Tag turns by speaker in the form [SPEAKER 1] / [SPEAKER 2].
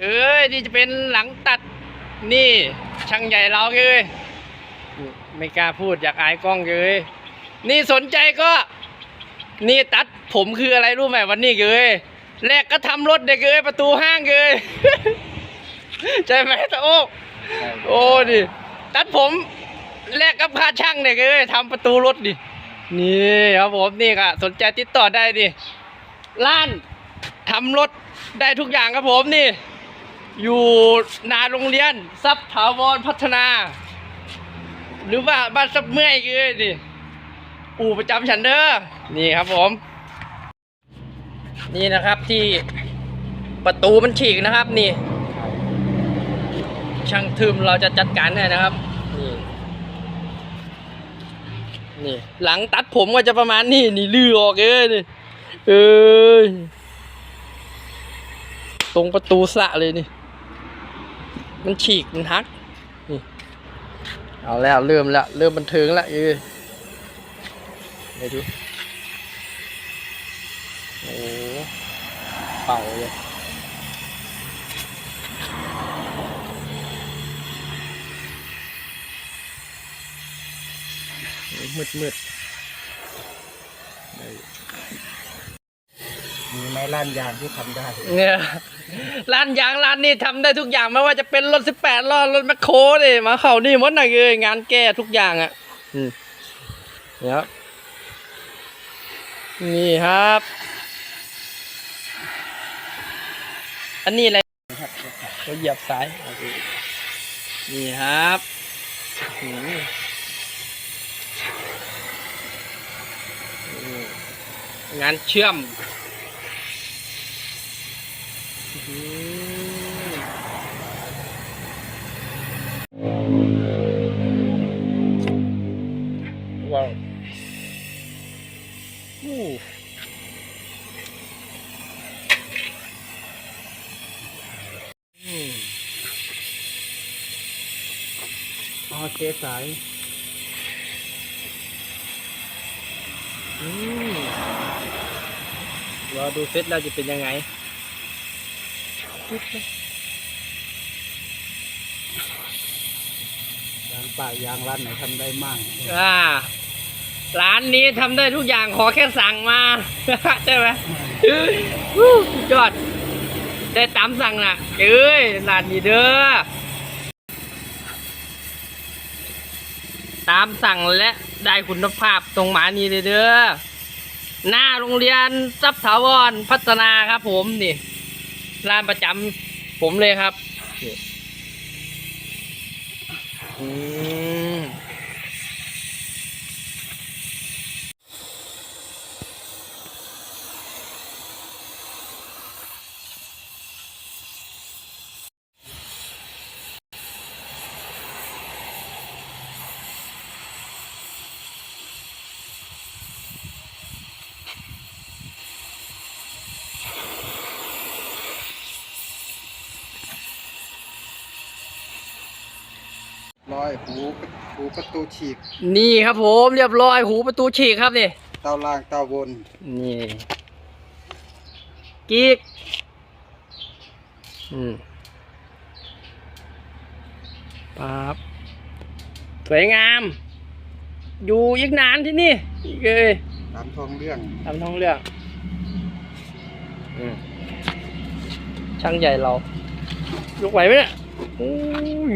[SPEAKER 1] เอ้ยนี่จะเป็นหลังตัดนี่ช่างใหญ่เราเลยไม่กล้าพูดอยากอายกล้องเลยนี่สนใจก็ นี่ตัดผมคืออะไรรู้ไหมวันนี้เลยแรกก็ทำรถเด็กเลยประตูห้างเลยใช่ไหมตาโอ้โอ้ดิตัดผมแลกกับค่าช่างเนี่ยเลยทำประตูรถดินี่ครับผมนี่ก็สนใจติดต่อได้ดิร้านทำรถได้ทุกอย่างครับผมนี่ อยู่นาโรงเรียนทรัพย์ถาวรพัฒนา หรือว่าบ้านซับเมื่อยเลยดิอู่ประจำฉันเด้อนี่ครับผม นี่นะครับที่ประตูมันฉีกนะครับนี่ ช่างทึมเราจะจัดการให้นะครับ นี่นี่หลังตัดผมก็จะประมาณนี้นี่ลือออกเลยนี่เอ้ยตรงประตูสะเลยนี่ มันฉีกมันหักนี่เอาแล้วเริ่มแล้วเริ่มบันเทิงแล้วเออเดี๋ยวดูโอ้เป่าเลยมืดมืด
[SPEAKER 2] มีไหม ร้านยางที่ทำได้
[SPEAKER 1] ๆเนี่ยร้านยางร้านนี้ทำได้ทุกอย่างไม่ว่าจะเป็นรถสิบแปดล้อรถแมคโครนี่มาเข้านี่หมดนะเลยงานแก้ทุกอย่างอะอืมเนี่ยครับนี่ครับ อันนี้อะไรเราเหยียบสายโอเคนี่ครับอืมอืมงานเชื่อม อู้อืม
[SPEAKER 2] อ๋อเจสาย
[SPEAKER 1] อืมรอดูเซตเราจะเป็นยังไง
[SPEAKER 2] ยางป่ายางร้านไหนทำได้มั่ง
[SPEAKER 1] อ่า ร้านนี้ทำได้ทุกอย่างขอแค่สั่งมาใช่ไหมยอด ได้ตามสั่งน่ะเอ้ยร้านนี้เด้อตามสั่งและได้คุณภาพตรงหมานี้เลยเด้อหน้าโรงเรียนทรัพย์ถาวรพัฒนาครับ ผมนี่ร้านประจำผมเลยครับอืม
[SPEAKER 2] ร้อยหูหูประตูฉีก
[SPEAKER 1] นี่ครับผมเรียบร้อยหูประตูฉีกครับนี่
[SPEAKER 2] เตาล่างเตาบน
[SPEAKER 1] นี่กิ๊กอืมปั๊บสวยงาม อยู่อีกนานที่นี่อีกเลย
[SPEAKER 2] ตามทองเรื่อง
[SPEAKER 1] ทำท้องเรื่องอืมช่างใหญ่เรายกไหวไหมเนี่ยอุ้ย